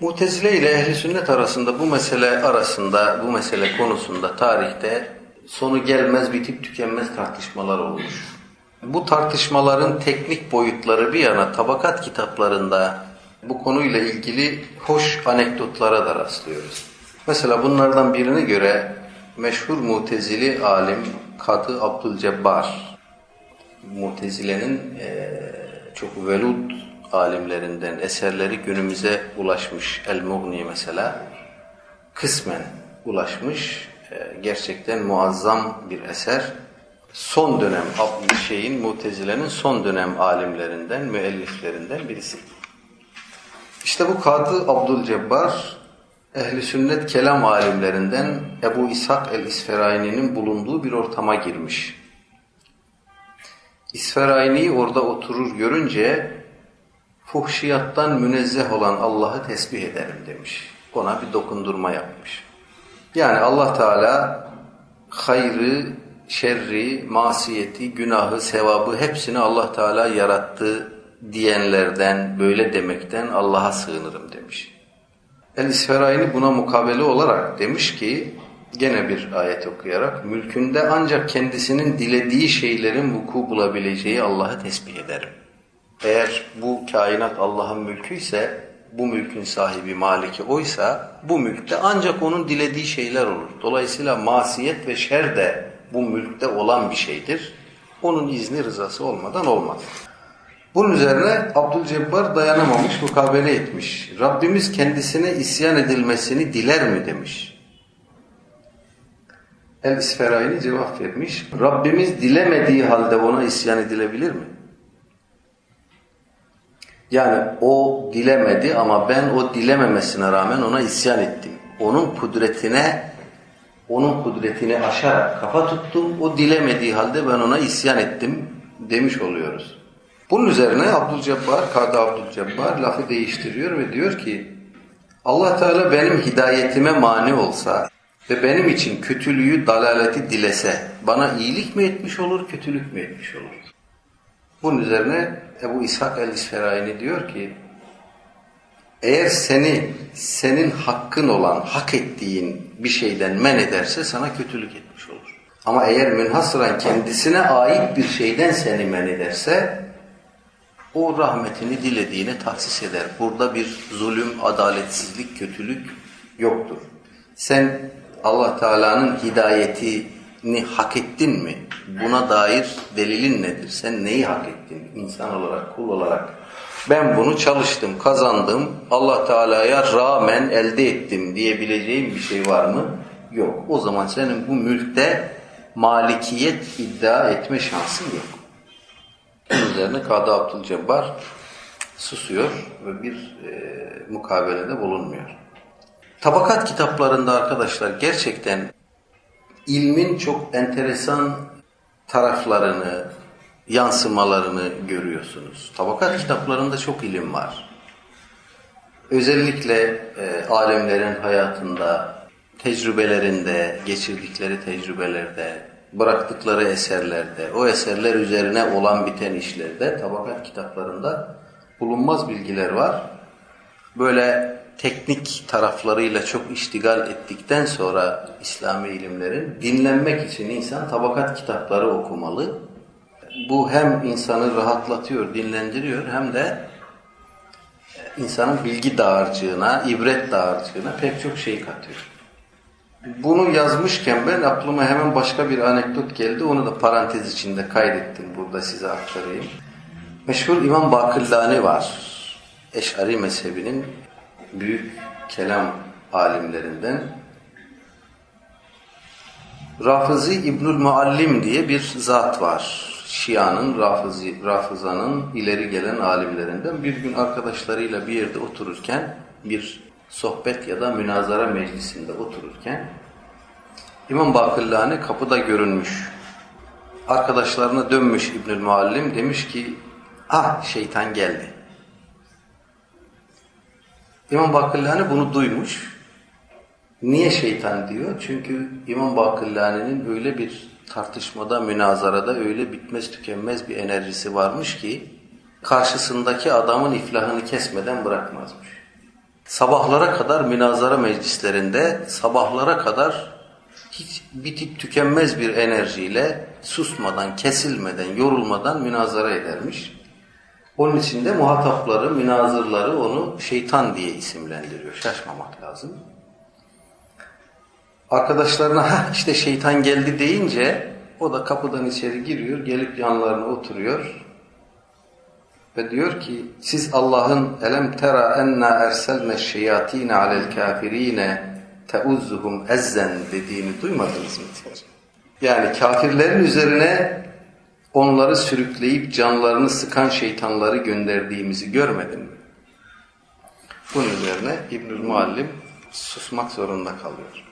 Mutezile ile ehli sünnet arasında bu mesele arasında, bu mesele konusunda tarihte sonu gelmez bitip tükenmez tartışmalar olmuş. Bu tartışmaların teknik boyutları bir yana tabakat kitaplarında bu konuyla ilgili hoş anekdotlara da rastlıyoruz. Mesela bunlardan birine göre meşhur mutezili alim Kadı Abdülcebbar, Mutezile'nin eee, çok velud alimlerinden eserleri günümüze ulaşmış. El-Mughni mesela kısmen ulaşmış. Eee, gerçekten muazzam bir eser. Son dönem şeyin Mutezile'nin son dönem alimlerinden, müelliflerinden birisi. İşte bu Kadı Abdülcebbar ehli sünnet kelam alimlerinden Ebu İshak el-İsferayni'nin bulunduğu bir ortama girmiş. İsferayni'yi orada oturur görünce fuhşiyattan münezzeh olan Allah'ı tesbih ederim demiş. Ona bir dokundurma yapmış. Yani Allah Teala hayrı, şerri, masiyeti, günahı, sevabı hepsini Allah Teala yarattı diyenlerden, böyle demekten Allah'a sığınırım demiş. El-İsferayni buna mukabele olarak demiş ki, gene bir ayet okuyarak, mülkünde ancak kendisinin dilediği şeylerin vuku bulabileceği Allah'ı tesbih ederim. Eğer bu kainat Allah'ın mülkü ise, bu mülkün sahibi maliki oysa, bu mülkte ancak onun dilediği şeyler olur. Dolayısıyla masiyet ve şer de bu mülkte olan bir şeydir. Onun izni rızası olmadan olmaz. Bunun üzerine Abdülcebbar dayanamamış, mukabele etmiş. Rabbimiz kendisine isyan edilmesini diler mi demiş. El-İsferayni cevap vermiş. Rabbimiz dilemediği halde ona isyan edilebilir mi? Yani o dilemedi ama ben o dilememesine rağmen ona isyan ettim. Onun kudretine onun kudretini aşarak kafa tuttum. O dilemediği halde ben ona isyan ettim demiş oluyoruz. Bunun üzerine Abdülcebbar, Kadı Abdülcebbar lafı değiştiriyor ve diyor ki Allah Teala benim hidayetime mani olsa ve benim için kötülüğü, dalaleti dilese bana iyilik mi etmiş olur, kötülük mü etmiş olur? Bunun üzerine Ebu İshak el-İsferayni diyor ki eğer seni senin hakkın olan, hak ettiğin bir şeyden men ederse sana kötülük etmiş olur. Ama eğer münhasıran kendisine ait bir şeyden seni men ederse o rahmetini dilediğine tahsis eder. Burada bir zulüm, adaletsizlik, kötülük yoktur. Sen Allah Teala'nın hidayetini hak ettin mi? Buna dair delilin nedir? Sen neyi hak ettin insan olarak, kul olarak? Ben bunu çalıştım, kazandım, Allah Teala'ya rağmen elde ettim diyebileceğim bir şey var mı? Yok. O zaman senin bu mülkte malikiyet iddia etme şansın yok. Bunun üzerine Kadı Abdülcebbar susuyor ve bir e, mukabelede bulunmuyor. Tabakat kitaplarında arkadaşlar gerçekten ilmin çok enteresan taraflarını, yansımalarını görüyorsunuz. Tabakat kitaplarında çok ilim var. Özellikle e, alemlerin hayatında, tecrübelerinde, geçirdikleri tecrübelerde, bıraktıkları eserlerde, o eserler üzerine olan biten işlerde tabakat kitaplarında bulunmaz bilgiler var. Böyle teknik taraflarıyla çok iştigal ettikten sonra İslami ilimlerin dinlenmek için insan tabakat kitapları okumalı. Bu hem insanı rahatlatıyor, dinlendiriyor hem de insanın bilgi dağarcığına, ibret dağarcığına pek çok şey katıyor. Bunu yazmışken ben aklıma hemen başka bir anekdot geldi. Onu da parantez içinde kaydettim. Burada size aktarayım. Meşhur İmam Bakillani var. Eş'ari mezhebinin büyük kelam alimlerinden. Rafızi İbnül Muallim diye bir zat var. Şia'nın, Rafızi, Rafıza'nın ileri gelen alimlerinden. Bir gün arkadaşlarıyla bir yerde otururken bir sohbet ya da münazara meclisinde otururken İmam Bakillani kapıda görünmüş. Arkadaşlarına dönmüş İbnül Muallim demiş ki ah şeytan geldi. İmam Bakillani bunu duymuş. Niye şeytan diyor? Çünkü İmam Bakillani'nin öyle bir tartışmada, münazarada öyle bitmez tükenmez bir enerjisi varmış ki karşısındaki adamın iflahını kesmeden bırakmazmış. sabahlara kadar münazara meclislerinde sabahlara kadar hiç bitip tükenmez bir enerjiyle susmadan, kesilmeden, yorulmadan münazara edermiş. Onun için de muhatapları, münazırları onu şeytan diye isimlendiriyor. Şaşmamak lazım. Arkadaşlarına ha işte şeytan geldi deyince o da kapıdan içeri giriyor, gelip yanlarına oturuyor ve diyor ki siz Allah'ın elem tera enna erselne şeyatine alel kafirine teuzzuhum ezzen dediğini duymadınız mı. Yani kafirlerin üzerine onları sürükleyip canlarını sıkan şeytanları gönderdiğimizi görmedin mi? Bunun üzerine İbnül Muallim susmak zorunda kalıyor.